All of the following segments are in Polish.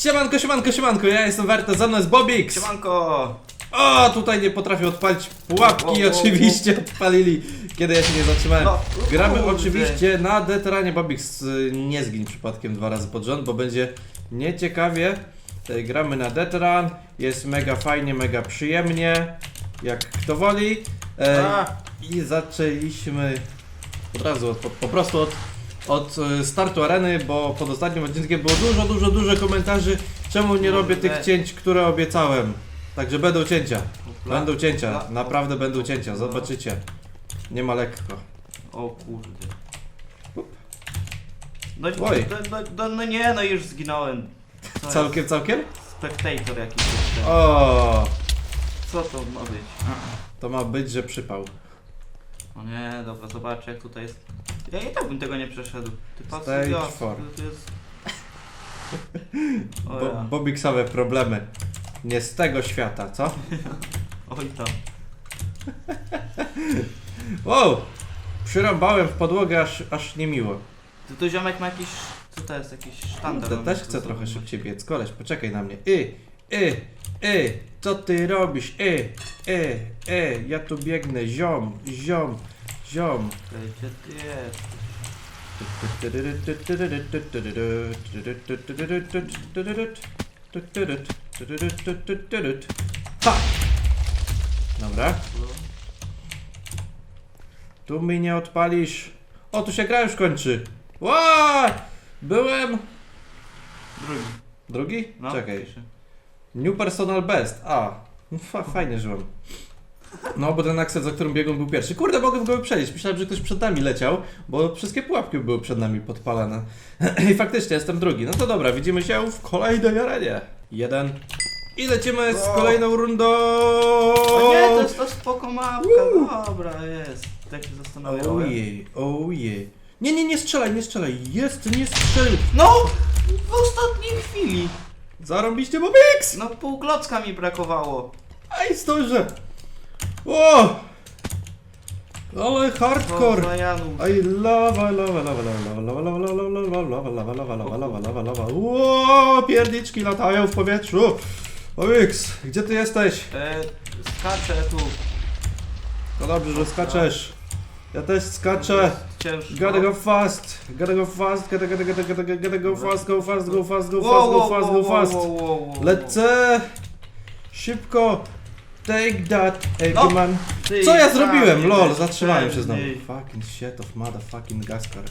Siemanko, siemanko, siemanko, ja jestem Werta, za mną jest Bobix. Siemanko! O, tutaj nie potrafię odpalić pułapki, O, o, o, oczywiście odpalili, kiedy ja się nie zatrzymałem. No, Gramy kurde. oczywiście na Deteranie Bobix, y, nie zgiń przypadkiem dwa razy pod rząd, bo będzie nieciekawie. Tutaj gramy na Deteran, jest mega fajnie, mega przyjemnie, jak kto woli. E, A. I zaczęliśmy od razu, od, po, po prostu od, od e, startu areny, bo pod ostatnim odcinkiem było dużo, dużo, dużo komentarzy, czemu nie robię tych cięć, które obiecałem. Także będą cięcia. Będą cięcia, naprawdę będą cięcia, zobaczycie. Nie ma lekko. O kurde. No, Oj. no, no, no, no nie, no już zginąłem. To Całkiem, całkiem? jest Spectator jakiś jeszcze. O, Co to ma być? to ma być, że przypał. O nie, dobra, zobaczę jak tutaj jest. Ja i tak bym tego nie przeszedł. Ty patrz, Stage ja, four. to jest... O Bo, ja. Bobiksowe problemy. Nie z tego świata, co? Oj tam. Wow! Przyrąbałem w podłogę aż, aż niemiło. Ty to ziomek ma jakiś... Co to jest? Jakiś sztandar. Kurde, mam też chcę trochę szybciej biec. Koleś, poczekaj na mnie. Y, y, y, co ty robisz? Y, y, y, ja tu biegnę. Ziom, ziom, ziom. Czekaj, Gdzie ty jest? Ha! Dobra. Tu mi nie odpalisz. O, tu się gra już kończy. Ła! Byłem... Drugi. Drugi? No, Czekaj. New personal best. A, no fa fajnie żyłem. No, bo ten Axel, za którym biegłem, był pierwszy. Kurde, mogę w go przejść. Myślałem, że ktoś przed nami leciał, bo wszystkie pułapki były przed nami podpalane. I faktycznie jestem drugi. No to dobra, widzimy się w kolejnej arenie. Jeden. I lecimy z kolejną rundą. O nie, to jest to spoko mapka. Dobra, jest. Tak się zastanawiałem. Ojej, ojej. Nie, nie, nie strzelaj, nie strzelaj. Jest, nie strzelaj. No! W ostatniej chwili! Zarąbiście Bobix! No pół klocka mi brakowało. Aj, zdążę. O! Ale hardcore. O, love, I love, I love, love, love, love, love, love, love, love, love, love, love, love, love. Ło, pierniczki latają w powietrzu. Owix, gdzie ty jesteś? E, skaczę tu. No dobrze, że skaczesz. Ja też skaczę. Ciężko. Gotta go fast. Gotta go fast. Gotta, gotta, gotta, gotta, gotta go fast, go fast, go fast, go fast, go fast, go fast. Lecę. Szybko. Take that, Eggman. Ty, Co ja tak, zrobiłem? Lol, zatrzymałem się znowu. Fucking shit of motherfucking Gaskar.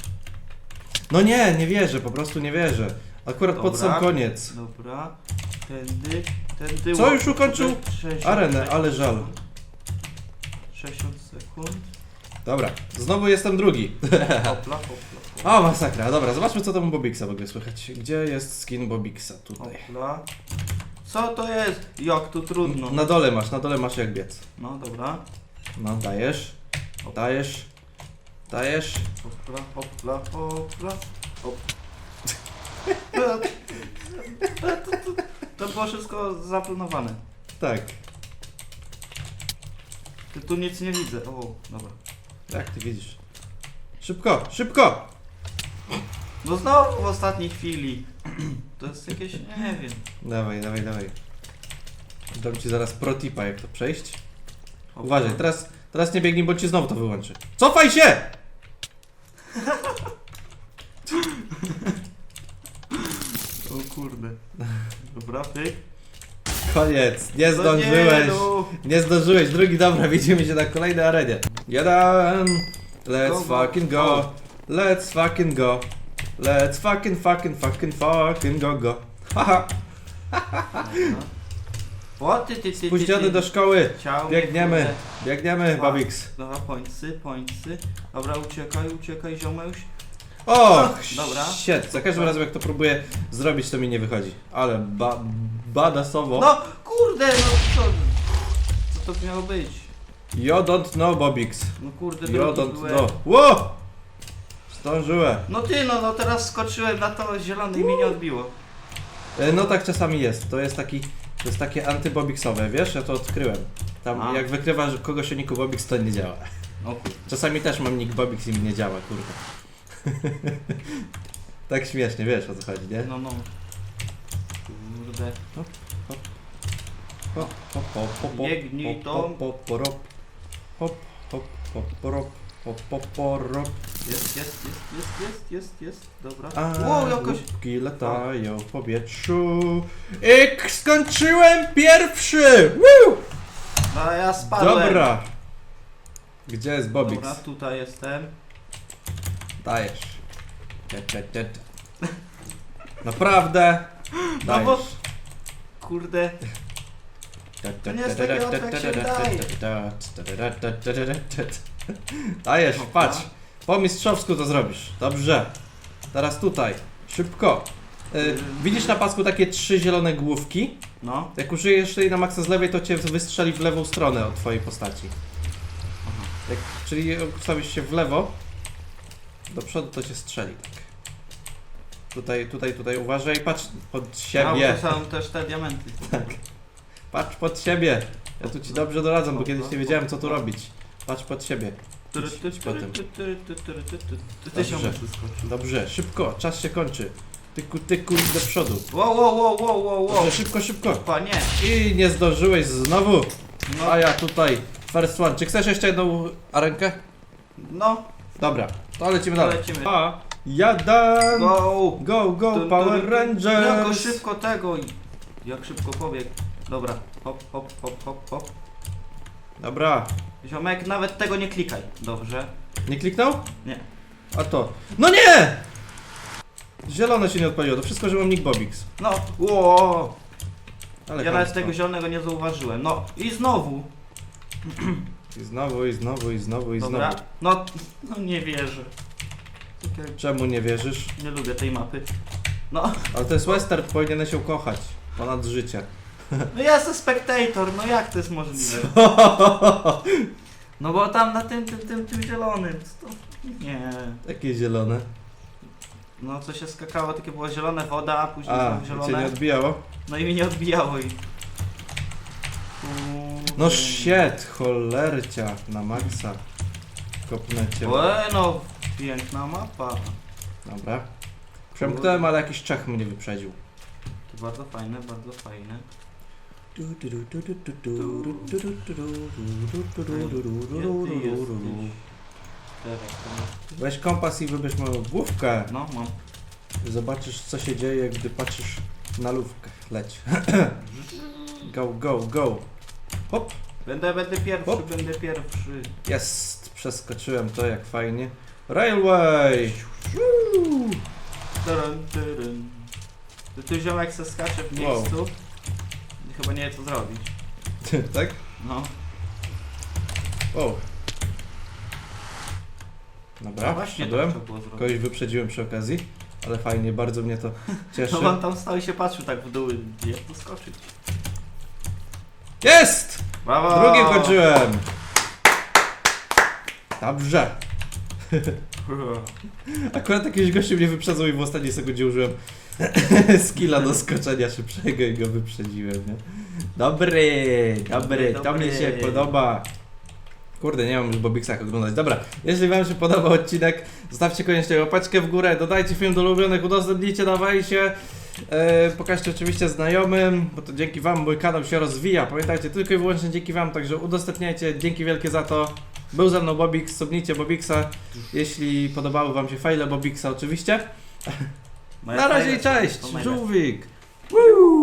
No nie, nie wierzę, po prostu nie wierzę. Akurat pod sam koniec. Dobra. Tędy, tędy. Co, już ukończył? 60 Arenę, ale żal. 60 sekund. Dobra, znowu jestem drugi. Hopla, hopla, hopla. O, masakra. Dobra, zobaczmy co tam u Bobixa w ogóle słychać. Gdzie jest skin Bobixa? Tutaj. Hopla. Co to jest? Jak tu trudno. Na dole masz, na dole masz jak biec. No dobra. No, dajesz. Dajesz. Dajesz. Hopla, hopla, hopla. Hop. To, to, to było wszystko zaplanowane. Tak. Ty tu nic nie widzę. O, dobra. Jak ty widzisz. Szybko, szybko! No znowu w ostatniej chwili. To jest jakieś, nie wiem. Dawaj, dawaj, dawaj. Dam ci zaraz protipa jak to przejść. Uważaj, teraz, teraz nie biegnij, bo ci znowu to wyłączy. Cofaj się! O kurde. Dobra, pyk. Koniec, nie No zdążyłeś. Nie, no. Nie zdążyłeś, drugi, dobra, widzimy się na kolejnej arenie. Jeden. Let's Go, go. fucking go. Let's fucking go. Let's fucking fucking fucking fucking go go. Haha, O, ty, ty, ty, ty, spóźniony ty. do szkoły. Ciao Biegniemy, kurde. biegniemy, A. Babix. Dobra, pońcy, pońcy. Dobra, uciekaj, uciekaj, ziomeś. Och, Dobra. shit, za każdym razem jak to próbuję zrobić, to mi nie wychodzi. Ale ba badasowo. No, kurde, no co? Co to miało być? You don't know, Bobix. No kurde, You drugi don't byłem. know. Ło! Zdążyłem. No ty, no, no teraz skoczyłem na to zielone i mi nie odbiło. E, No tak czasami jest. To jest taki, to jest takie antybobixowe, wiesz? Ja to odkryłem. Tam A. jak wykrywasz kogoś o niku Bobix, to nie działa. O. Czasami też mam nick Bobix i mi nie działa, kurde. tak śmiesznie, wiesz o co chodzi, nie? No, no. kurde. Hop, hop, hop, hop, hop, Biegnij hop, to. hop, hop, porop. Hop, hop, hop, porop. Hop, hop, porop. Jest, jest, jest, jest, jest, jest, jest. Dobra. A Wow, jakoś... łupki latają w powietrzu. I skończyłem pierwszy! Woo! No ja spadłem. Dobra. Gdzie jest Bobix? Dobra, tutaj jestem. Dajesz. Te, te, te. Naprawdę? No Dajesz. bo- Kurde. To nie jest takie łatwe, jak się wydaje. Dajesz, patrz. Po mistrzowsku to zrobisz. Dobrze. Teraz tutaj. Szybko. Y, widzisz na pasku takie trzy zielone główki? No. Jak użyjesz jej na maksa z lewej, to cię wystrzeli w lewą stronę od twojej postaci. Jak, czyli ustawisz się w lewo, do przodu to cię strzeli. Tak. Tutaj, tutaj, tutaj uważaj, patrz pod siebie. Ja, są też te diamenty. Tak. Patrz pod siebie. Ja tu ci dobrze doradzam, bo kiedyś nie wiedziałem co tu robić. Patrz pod siebie. Idź, potem. ty, się Dobrze. Dobrze, szybko, czas się kończy. Tyku, tyku do przodu. Wow, wow, wow, wow, wow, wow. Dobrze, szybko, szybko. Opa, nie. I nie zdążyłeś znowu. No, A ja tutaj, first one. Czy chcesz jeszcze jedną arenkę? no, Dobra, to lecimy To dalej. lecimy. A, jadam! Go, go. go, dun, Power dun. Rangers! Jak go szybko tego i... Jak szybko pobiegł. Dobra, hop, hop, hop, hop, hop. Dobra, Ziomek, nawet tego nie klikaj. Dobrze. nie kliknął? Nie. A to. No nie! Zielone się nie odpaliło, to wszystko, że mam Nick Bobix. No, wow. Ale Ja nawet chamstwo. tego zielonego nie zauważyłem. No, i znowu. I znowu, i znowu, i znowu, i Dobra. znowu. No, no nie wierzę. Czemu nie wierzysz? Nie lubię tej mapy. No, Ale to jest western, powinieneś ją kochać. Ponad życie. No ja jestem spectator, no jak to jest możliwe? No bo tam na tym, tym, tym, tym zielonym. To... Nie. Jakie zielone? No co się skakało, takie było zielone woda, a później A, znowu cię nie zielone. odbijało? No i mi nie odbijało i... No shit, cholercia na maksa. Kopnę cię. No, piękna mapa. Dobra. Przemknąłem, ale jakiś Czech mnie wyprzedził. To bardzo fajne, bardzo fajne. Weź kompas i wybierz moją główkę. No, mam. Zobaczysz co się dzieje, gdy patrzysz na lówkę. Leć. Go, go, go. Hop. Będę, będę pierwszy, Hop. będę pierwszy. Jest. Przeskoczyłem to jak fajnie. Railway. Woo. Tyryn, tyryn. Tu- Tu ziomek se skacze w Wow. miejscu. I Chyba nie wie co zrobić. tak? No. O. Dobra, właśnie to wszedłem. trzeba było zrobić. Kogoś wyprzedziłem przy okazji, ale fajnie, bardzo mnie to cieszy. No on tam stał i się patrzył tak w dół jak tu skoczyć. Jest! Brawo! Drugim kończyłem! Dobrze. Akurat jakiś gościu mnie wyprzedzał i w ostatniej sekundzie użyłem skilla do skoczenia szybszego i go wyprzedziłem, nie? Dobry, dobry, to Dobry. mi się podoba. Kurde, nie mam już Bobixach oglądać. Dobra, jeśli wam się podobał odcinek, zostawcie koniecznie łapeczkę w górę, dodajcie film do ulubionych, udostępnijcie, dawajcie. E, pokażcie oczywiście znajomym, bo to dzięki wam mój kanał się rozwija. Pamiętajcie, tylko i wyłącznie dzięki wam, także udostępniajcie. Dzięki wielkie za to. Był ze mną Bobix, subnijcie Bobixa, jeśli podobały wam się fajle Bobixa oczywiście. Moja Na razie i cześć, żółwik! Woo!